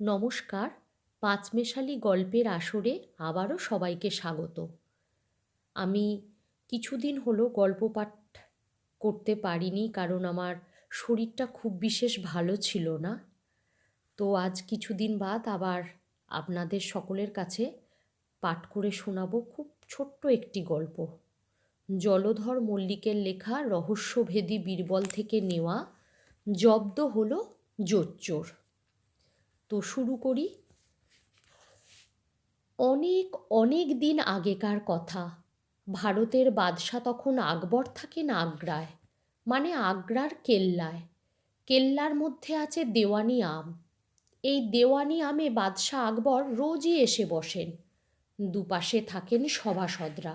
নমস্কার, পাঁচমেশালি গল্পের আসরে আবারও সবাইকে স্বাগত। আমি কিছুদিন হলো গল্প পাঠ করতে পারিনি কারণ আমার শরীরটা খুব বিশেষ ভালো ছিল না। তো আজ কিছুদিন বাদ আবার আপনাদের সকলের কাছে পাঠ করে শোনাবো খুব ছোট্ট একটি গল্প। জলধর মল্লিকের লেখা রহস্যভেদী বীরবল থেকে নেওয়া জব্দ হলো জোচ্চোর। তো শুরু করি। অনেক অনেক দিন আগেকার কথা। ভারতের বাদশা তখন আকবর থাকেন আগ্রায় মানে আগ্রার কেল্লায়। কেল্লার মধ্যে আছে দেওয়ানি আম। এই দেওয়ানি আমে বাদশাহ আকবর রোজই এসে বসেন। দুপাশে থাকেন সভাসদরা।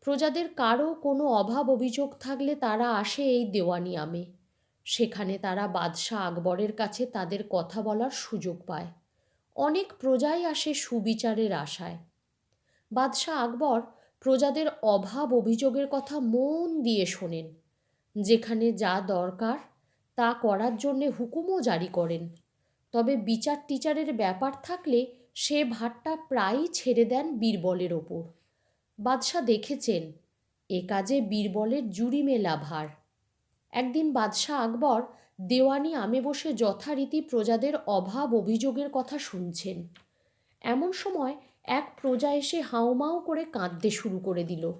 প্রজাদের কারও কোনো অভাব অভিযোগ থাকলে তারা আসে এই দেওয়ানি আমে। সেখানে তারা বাদশাহ আকবরের কাছে তাদের কথা বলার সুযোগ পায়। অনেক প্রজাই আসে সুবিচারের আশায়। বাদশাহ আকবর প্রজাদের অভাব অভিযোগের কথা মন দিয়ে শোনেন। যেখানে যা দরকার তা করার জন্যে হুকুমও জারি করেন। তবে বিচার টিচারের ব্যাপার থাকলে সে ভারটা প্রায়ই ছেড়ে দেন বীরবলের ওপর। বাদশাহ দেখেছেন, এ কাজে বীরবলের জুড়ি মেলা ভার। একদিন বাদশাহ আকবর, দেওয়ানি আমে বসে যথারীতি প্রজাদের অভাব অভিযোগের কথা শুনছেন। এমন সময় এক প্রজা এসে হাউমাউ করে কাঁদতে শুরু করে দিল।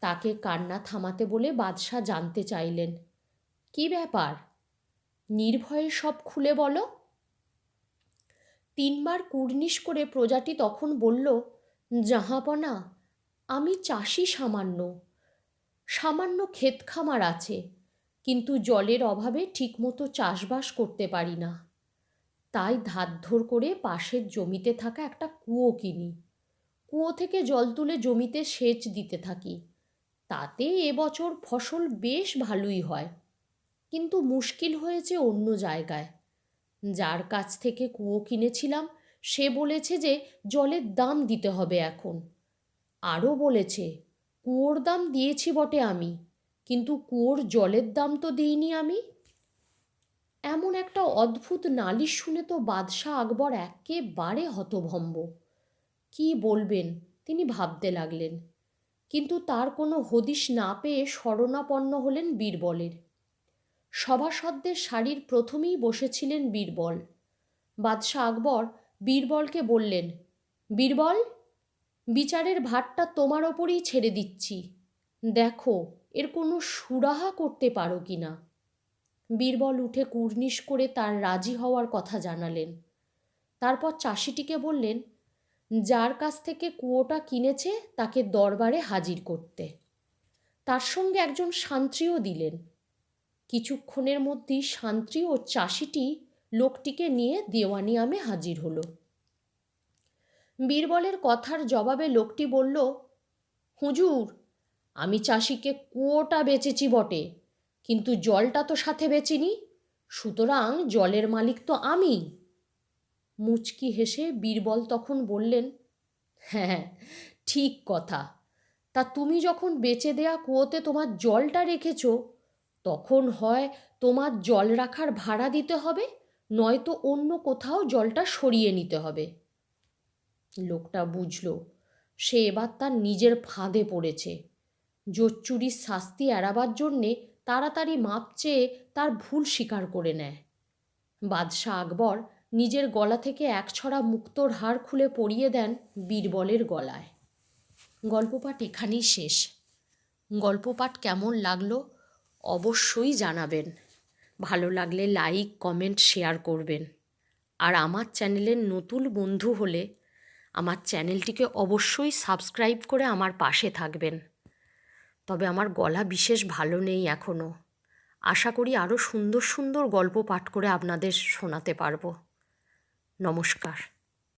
তাকে কান্না থামাতে বলে বাদশাহ জানতে চাইলেন, কি ব্যাপার? নির্ভয়ে সব খুলে বলো? তিনবার কুর্নিশ করে প্রজাটি তখন বলল, জাহাপনা, আমি চাষি সামান্য। সামান্য ক্ষেত খামার আছে কিন্তু জলের অভাবে ঠিকমতো চাষবাস করতে পারি না। তাই ধার করে পাশের জমিতে থাকা একটা কুয়ো কিনি। কুয়ো থেকে জল তুলে জমিতে সেচ দিতে থাকি। তাতে এবছর ফসল বেশ ভালোই হয়। কিন্তু মুশকিল হয়েছে অন্য জায়গায়। যার কাছ থেকে কুয়ো কিনেছিলাম, সে বলেছে যে জলের দাম দিতে হবে এখন। আরও বলেছে, কুয়োর দাম দিয়েছি বটে আমি। কিন্তু কুয়োর জলের দাম তো দিইনি আমি। এমন একটা অদ্ভুত নালিশ শুনে তো বাদশাহ আকবর একেবারে হতভম্ব। কি বলবেন, তিনি ভাবতে লাগলেন। কিন্তু তার কোনো হদিশ না পেয়ে শরণাপন্ন হলেন বীরবলের। সভাসদদের শাড়ির প্রথমেই বসেছিলেন বীরবল। বাদশাহ আকবর বীরবলকে বললেন, বীরবল, বিচারের ভারটা তোমার ওপরেই ছেড়ে দিচ্ছি। দেখো, এর কোনো সুরাহা করতে পারো কি না? বীরবল উঠে কুর্নিশ করে তার রাজি হওয়ার কথা জানালেন। তারপর চাষিটিকে বললেন, যার কাছ থেকে কুয়োটা কিনেছে, তাকে দরবারে হাজির করতে। তার সঙ্গে একজন শান্ত্রীও দিলেন। কিছুক্ষণের মধ্যেই শান্ত্রী ও চাষিটি লোকটিকে নিয়ে দেওয়ানি আমে হাজির হলো। বীরবলের কথার জবাবে লোকটি বলল, হুজুর আমি চাষিকে কুয়োটা বেচেছি বটে, কিন্তু জলটা তো সাথে বেচিনি, সুতরাং জলের মালিক তো আমি। মুচকি হেসে বীরবল তখন বললেন হ্যাঁ ঠিক কথা। তা তুমি যখন বেচে দেয়া কুয়োতে তোমার জলটা রেখেছ, তখন হয় তোমার জল রাখার ভাড়া দিতে হবে, নয়তো অন্য কোথাও জলটা সরিয়ে নিতে হবে। লোকটা বুঝল, সে এবার তার নিজের ফাঁদে পড়েছে। জোচ্চুরির শাস্তি এড়াবার জন্যে তাড়াতাড়ি মাপ চেয়ে তার ভুল স্বীকার করে নেয়। বাদশাহ আকবর নিজের গলা থেকে এক ছড়া মুক্তোর হার খুলে পরিয়ে দেন বীরবলের গলায়। গল্পপাঠ এখানেই শেষ। গল্পপাঠ কেমন লাগল অবশ্যই জানাবেন। ভালো লাগলে লাইক, কমেন্ট, শেয়ার করবেন। আর আমার চ্যানেলের নতুন বন্ধু হলে আমার চ্যানেলটিকে অবশ্যই সাবস্ক্রাইব করে আমার পাশে থাকবেন। তবে আমার গলা বিশেষ ভালো নেই এখনও আশা করি আরও সুন্দর সুন্দর গল্প পাঠ করে আপনাদের শোনাতে পারব। নমস্কার।